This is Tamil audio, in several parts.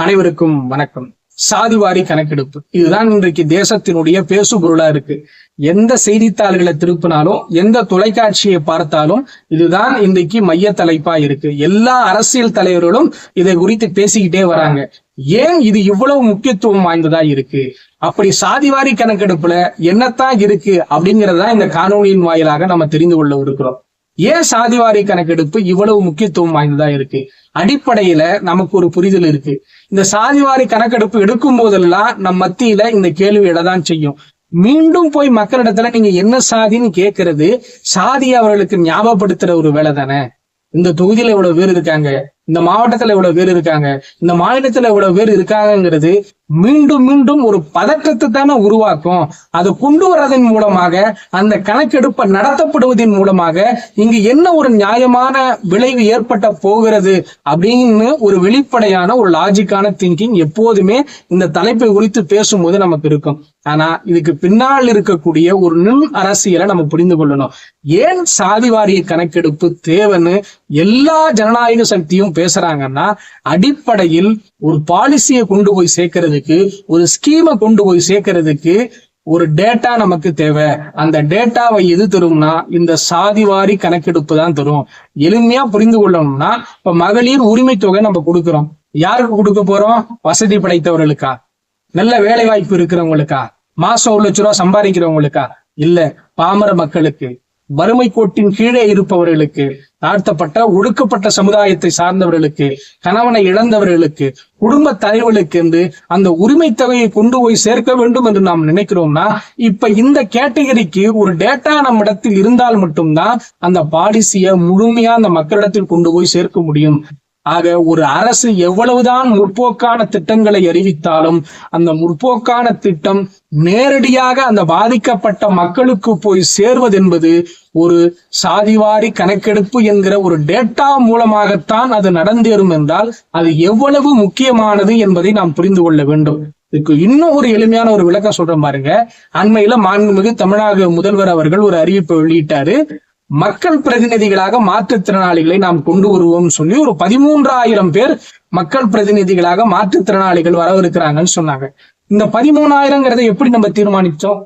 அனைவருக்கும் வணக்கம். சாதிவாரி கணக்கெடுப்பு. இதுதான் இன்றைக்கு தேசத்தினுடைய பேசு பொருளா இருக்கு. எந்த செய்தித்தாள்களை திருப்பினாலும் எந்த தொலைக்காட்சியை பார்த்தாலும் இதுதான் இன்றைக்கு மைய தலைப்பா இருக்கு. எல்லா அரசியல் தலைவர்களும் இதை குறித்து பேசிக்கிட்டே வராங்க. ஏன் இது இவ்வளவு முக்கியத்துவம் வாய்ந்ததா இருக்கு? அப்படி சாதிவாரி கணக்கெடுப்புல என்னத்தான் இருக்கு அப்படிங்கறதா இந்த காணொலியின் வாயிலாக நம்ம தெரிந்து கொள்ள இருக்கிறோம். ஏன் சாதிவாரி கணக்கெடுப்பு இவ்வளவு முக்கியத்துவம் வாய்ந்ததா இருக்கு? அடிப்படையில நமக்கு ஒரு புரிதல் இருக்கு. இந்த சாதிவாரி கணக்கெடுப்பு எடுக்கும் போதெல்லாம் நம் மத்தியில இந்த கேள்வி எழதான் செய்யும். மீண்டும் போய் மக்களிடத்துல நீங்க என்ன சாதின்னு கேட்கறது சாதி அவர்களுக்கு ஞாபகப்படுத்துற ஒரு வேலை தானே இந்த தொகுதியில இவ்வளவு பேர் இருக்காங்க. இந்த மாவட்டத்துல இவ்வளவு பேர் இருக்காங்க. இந்த மாநிலத்துல இவ்வளவு பேர் இருக்காங்கிறது மீண்டும் மீண்டும் ஒரு பதற்றத்தை தானே உருவாக்கும். அதை கொண்டு வர்றதன் மூலமாக அந்த கணக்கெடுப்பை நடத்தப்படுவதன் மூலமாக இங்கு என்ன ஒரு நியாயமான விளைவு ஏற்பட்ட போகிறது அப்படின்னு ஒரு வெளிப்படையான ஒரு லாஜிக்கான திங்கிங் எப்போதுமே இந்த தலைப்பை குறித்து பேசும்போது நமக்கு இருக்கும். ஆனா இதுக்கு பின்னால் இருக்கக்கூடிய ஒரு நுண் அரசியலை நம்ம புரிந்து கொள்ளணும். ஏன் சாதிவாரிய கணக்கெடுப்பு தேவைன்னு எல்லா ஜனநாயக சக்தியும் பேசுறாங்கன்னா அடிப்படையில் ஒரு பாலிசியை கொண்டு போய் சேர்க்கறதுக்கு ஒரு ஸ்கீமை கொண்டு போய் சேர்க்கறதுக்கு ஒரு டேட்டா நமக்கு தேவை. அந்த டேட்டாவை எது தரும்னா இந்த சாதிவாரி கணக்கெடுப்பு தான் தரும். எளிமையா புரிந்து கொள்ளணும்னா இப்ப மகளிர் உரிமை தொகை நம்ம கொடுக்கிறோம். யாருக்கு கொடுக்க போறோம்? வசதி படைத்தவர்களுக்கா? நல்ல வேலை வாய்ப்பு இருக்கிறவங்களுக்கா? மாசம் ஒரு லட்ச ரூபா சம்பாதிக்கிறவங்களுக்கா? இல்ல பாமர மக்களுக்கு. வறுமை கோட்டின் கீழே இருப்பவர்களுக்கு தாழ்த்தப்பட்ட ஒடுக்கப்பட்ட சமுதாயத்தை சார்ந்தவர்களுக்கு கணவனை இழந்தவர்களுக்கு குடும்ப தலைவர்களுக்கு என்று அந்த உரிமை தொகையை கொண்டு போய் சேர்க்க வேண்டும் என்று நாம் நினைக்கிறோம்னா இப்ப இந்த கேட்டகரிக்கு ஒரு டேட்டா நம்ம இடத்தில் இருந்தால் மட்டும்தான் அந்த பாலிசியை முழுமையா அந்த மக்களிடத்தில் கொண்டு போய் சேர்க்க முடியும். ஆக ஒரு அரசு எவ்வளவுதான் முற்போக்கான திட்டங்களை அறிவித்தாலும் அந்த முற்போக்கான திட்டம் நேரடியாக அந்த பாதிக்கப்பட்ட மக்களுக்கு போய் சேர்வது என்பது ஒரு சாதிவாரி கணக்கெடுப்பு என்கிற ஒரு டேட்டா மூலமாகத்தான் அது நடந்தேறும் என்றால் அது எவ்வளவு முக்கியமானது என்பதை நாம் புரிந்து கொள்ள வேண்டும். இதுக்கு இன்னும் ஒரு எளிமையான ஒரு விளக்கம் சொல்றேன் பாருங்க. அண்மையில மாண்புமிகு தமிழக முதல்வர் அவர்கள் ஒரு அறிவிப்பை வெளியிட்டாரு. மக்கள் பிரதிநிதிகளாக மாற்றுத்திறனாளிகளை நாம் கொண்டு வருவோம் சொல்லி ஒரு பதிமூன்றாயிரம் பேர் மக்கள் பிரதிநிதிகளாக மாற்றுத்திறனாளிகள் வரவிருக்கிறாங்கன்னு சொன்னாங்க. இந்த பதிமூணாயிரங்கிறத எப்படி நம்ம தீர்மானிச்சோம்?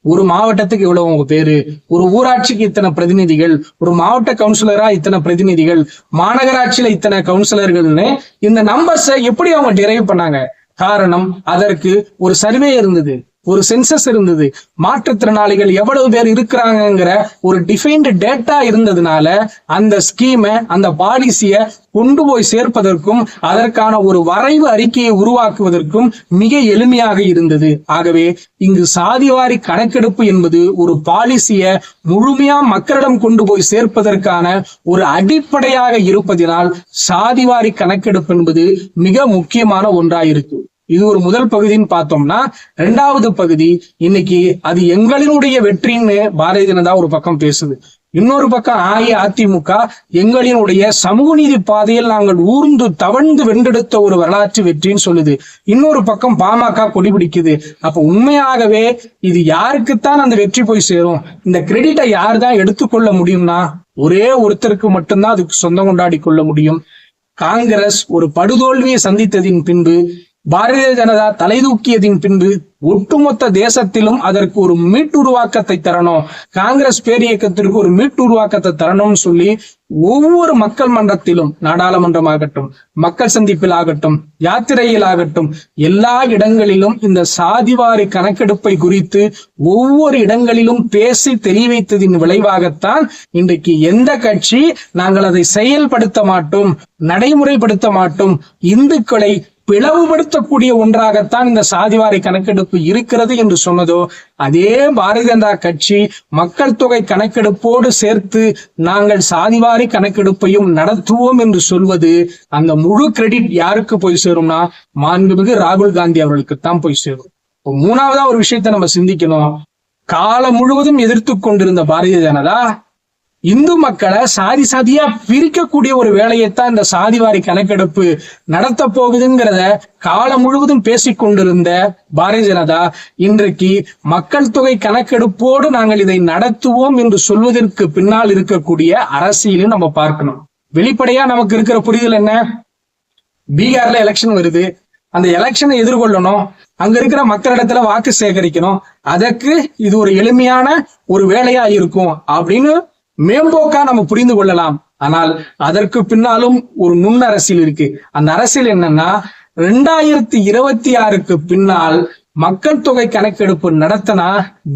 ஒரு மாவட்டத்துக்கு இவ்வளவு உங்க பேரு? ஒரு ஊராட்சிக்கு இத்தனை பிரதிநிதிகள்? ஒரு மாவட்ட கவுன்சிலரா இத்தனை பிரதிநிதிகள்? மாநகராட்சியில இத்தனை கவுன்சிலர்கள்னு இந்த நம்பர்ஸை எப்படி அவங்க டிரைவ் பண்ணாங்க? காரணம் அதற்கு ஒரு சர்வே இருந்தது. ஒரு சென்சஸ் இருந்தது. மாற்றுத்திறனாளிகள் எவ்வளவு பேர் இருக்கிறாங்கிற ஒரு டிஃபைன்டு டேட்டா இருந்ததுனால அந்த ஸ்கீமை அந்த பாலிசிய கொண்டு போய் சேர்ப்பதற்கும் அதற்கான ஒரு வரைவு அறிக்கையை உருவாக்குவதற்கும் மிக எளிமையாக இருந்தது. ஆகவே இங்கு சாதிவாரி கணக்கெடுப்பு என்பது ஒரு பாலிசிய முழுமையா மக்களிடம் கொண்டு போய் சேர்ப்பதற்கான ஒரு அடிப்படையாக இருப்பதினால் சாதிவாரி கணக்கெடுப்பு என்பது மிக முக்கியமான ஒன்றாயிருக்கு. இது ஒரு முதல் பகுதின்னு பார்த்தோம்னா ரெண்டாவது பகுதி இன்னைக்கு அது எங்களினுடைய வெற்றின்னு பாரதிய ஜனதா ஒரு பக்கம் பேசுது. இன்னொரு பக்கம் அஇஅதிமுக எங்களினுடைய சமூக நீதி பாதையில் நாங்கள் ஊர்ந்து தவழ்ந்து வென்றெடுத்த ஒரு வரலாற்று வெற்றின்னு சொல்லுது. இன்னொரு பக்கம் பாமக கொடி பிடிக்குது. அப்ப உண்மையாகவே இது யாருக்குத்தான் அந்த வெற்றி போய் சேரும்? இந்த கிரெடிட்டை யார் தான் எடுத்துக்கொள்ள முடியும்னா ஒரே ஒருத்தருக்கு மட்டும்தான் அதுக்கு சொந்தம் கொண்டாடி கொள்ள முடியும். காங்கிரஸ் ஒரு படுதோல்வியை சந்தித்ததின் பின்பு பாரதிய ஜனதா தலை தூக்கியதின் பின்பு ஒட்டுமொத்த தேசத்திலும் அதற்கு ஒரு மீட்டுருவாக்கத்தை தரணும். காங்கிரஸ் பேரியக்கத்திற்கு ஒரு மீட்டுருவாக்கத்தை தரணும்னு சொல்லி ஒவ்வொரு மக்கள் மன்றத்திலும் நாடாளுமன்றம் ஆகட்டும் மக்கள் சந்திப்பில் ஆகட்டும் யாத்திரையில் ஆகட்டும் எல்லா இடங்களிலும் இந்த சாதிவாரி கணக்கெடுப்பை குறித்து ஒவ்வொரு இடங்களிலும் பேசி தெளிவைத்ததின் விளைவாகத்தான் இன்றைக்கு எந்த கட்சி நாங்கள் அதை செயல்படுத்த மாட்டோம் நடைமுறைப்படுத்த மாட்டோம் இந்துக்களை பிளவுபடுத்தக்கூடிய ஒன்றாகத்தான் இந்த சாதிவாரி கணக்கெடுப்பு இருக்கிறது என்று சொன்னதோ அதே பாரதிய ஜனதா கட்சி மக்கள் தொகை கணக்கெடுப்போடு சேர்த்து நாங்கள் சாதிவாரி கணக்கெடுப்பையும் நடத்துவோம் என்று சொல்வது அந்த முழு கிரெடிட் யாருக்கு போய் சேரும்னா மாண்புமிகு ராகுல் காந்தி அவர்களுக்கு தான் போய் சேரும். மூணாவதா ஒரு விஷயத்தை நம்ம சிந்திக்கணும். காலம் முழுவதும் எதிர்த்து கொண்டிருந்த பாரதிய ஜனதா இந்து மக்களை சாதி சாதியா பிரிக்கக்கூடிய ஒரு வேலையைத்தான் இந்த சாதிவாரி கணக்கெடுப்பு நடத்த போகுதுங்கிறத காலம் முழுவதும் பேசிக் கொண்டிருந்த பாரதிய ஜனதா இன்றைக்கு மக்கள் தொகை கணக்கெடுப்போடு நாங்கள் இதை நடத்துவோம் என்று சொல்வதற்கு பின்னால் இருக்கக்கூடிய அரசியலும் நம்ம பார்க்கணும். வெளிப்படையா நமக்கு இருக்கிற புரிதல் என்ன? பீகார்ல எலெக்ஷன் வருது. அந்த எலெக்ஷனை எதிர்கொள்ளணும். அங்க இருக்கிற மக்களிடத்துல வாக்கு சேகரிக்கணும். அதற்கு இது ஒரு எளிமையான ஒரு வேலையா இருக்கும் அப்படின்னு மேம்போக்கா நம்ம புரிந்து கொள்ளலாம். ஆனால் அதற்கு பின்னாலும் ஒரு நுண் அரசியல் இருக்கு. அந்த அரசியல் என்னன்னா ரெண்டாயிரத்தி இருபத்தி ஆறுக்கு பின்னால் மக்கள் தொகை கணக்கெடுப்பு நடத்தினா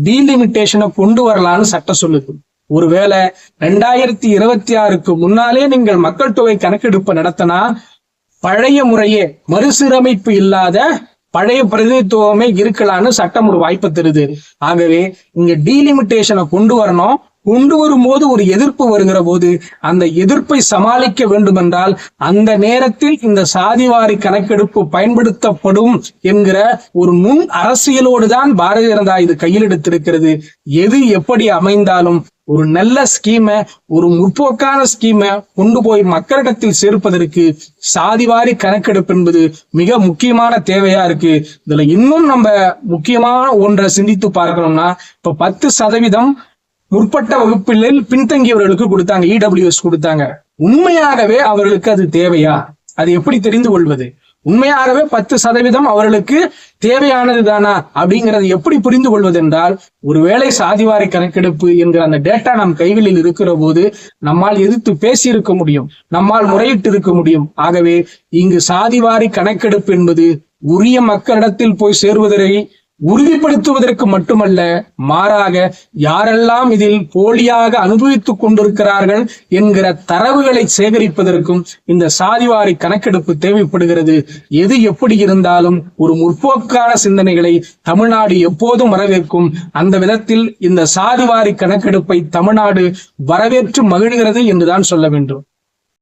டீலிமிட்டேஷனை கொண்டு வரலாம்னு சட்டம் சொல்லுது. ஒருவேளை ரெண்டாயிரத்தி இருபத்தி ஆறுக்கு முன்னாலே நீங்கள் மக்கள் தொகை கணக்கெடுப்பு நடத்தினா பழைய முறையே மறுசீரமைப்பு இல்லாத பழைய பிரதிநிதித்துவமே இருக்கலாம்னு சட்டம் ஒரு வாய்ப்பு தருது. ஆகவே இங்க டீலிமிட்டேஷனை கொண்டு வரணும். கொண்டு வரும்போது ஒரு எதிர்ப்பு வருகிற போது அந்த எதிர்ப்பை சமாளிக்க வேண்டுமென்றால் அந்த நேரத்தில் இந்த சாதிவாரி கணக்கெடுப்பு பயன்படுத்தப்படும் என்கிற ஒரு நுண் அரசியலோடு தான் பாரதிய ஜனதா இது கையில் எடுத்திருக்கிறது. எது எப்படி அமைந்தாலும் ஒரு நல்ல ஸ்கீமை ஒரு முற்போக்கான ஸ்கீமை கொண்டு போய் மக்களிடத்தில் சேர்ப்பதற்கு சாதிவாரி கணக்கெடுப்பு என்பது மிக முக்கியமான தேவையா இருக்கு. இதுல இன்னும் நம்ம முக்கியமான ஒன்றை சிந்தித்து பார்க்கணும்னா இப்ப பத்து சதவீதம் முற்பட்ட வகுப்பில் பின்தங்கியவர்களுக்கு கொடுத்தாங்க இடபிள்யூஎஸ் கொடுத்தாங்க. உண்மையாகவே அவர்களுக்கு அது தேவையா? அது எப்படி தெரிந்து கொள்வது? உண்மையாகவே பத்து சதவீதம் அவர்களுக்கு தேவையானது தானா? அப்படிங்கறது எப்படி புரிந்து கொள்வது என்றால் ஒருவேளை சாதிவாரி கணக்கெடுப்பு என்கிற அந்த டேட்டா நம் கைகளில் இருக்கிற போது நம்மால் எதிர்த்து பேசி இருக்க முடியும் நம்மால் முறையிட்டு இருக்க முடியும். ஆகவே இங்கு சாதிவாரி கணக்கெடுப்பு என்பது உரிய மக்களிடத்தில் போய் சேருவதை உறுதிப்படுத்துவதற்கு மட்டுமல்ல மாறாக யாரெல்லாம் இதில் போலியாக அனுபவித்துக் கொண்டிருக்கிறார்கள் என்கிற தரவுகளை சேகரிப்பதற்கும் இந்த சாதிவாரி கணக்கெடுப்பு தேவைப்படுகிறது. எது எப்படி இருந்தாலும் ஒரு முற்போக்கான சிந்தனைகளை தமிழ்நாடு எப்போதும் வரவேற்கும். அந்த விதத்தில் இந்த சாதிவாரி கணக்கெடுப்பை தமிழ்நாடு வரவேற்று மகிழ்கிறது என்றுதான் சொல்ல வேண்டும்.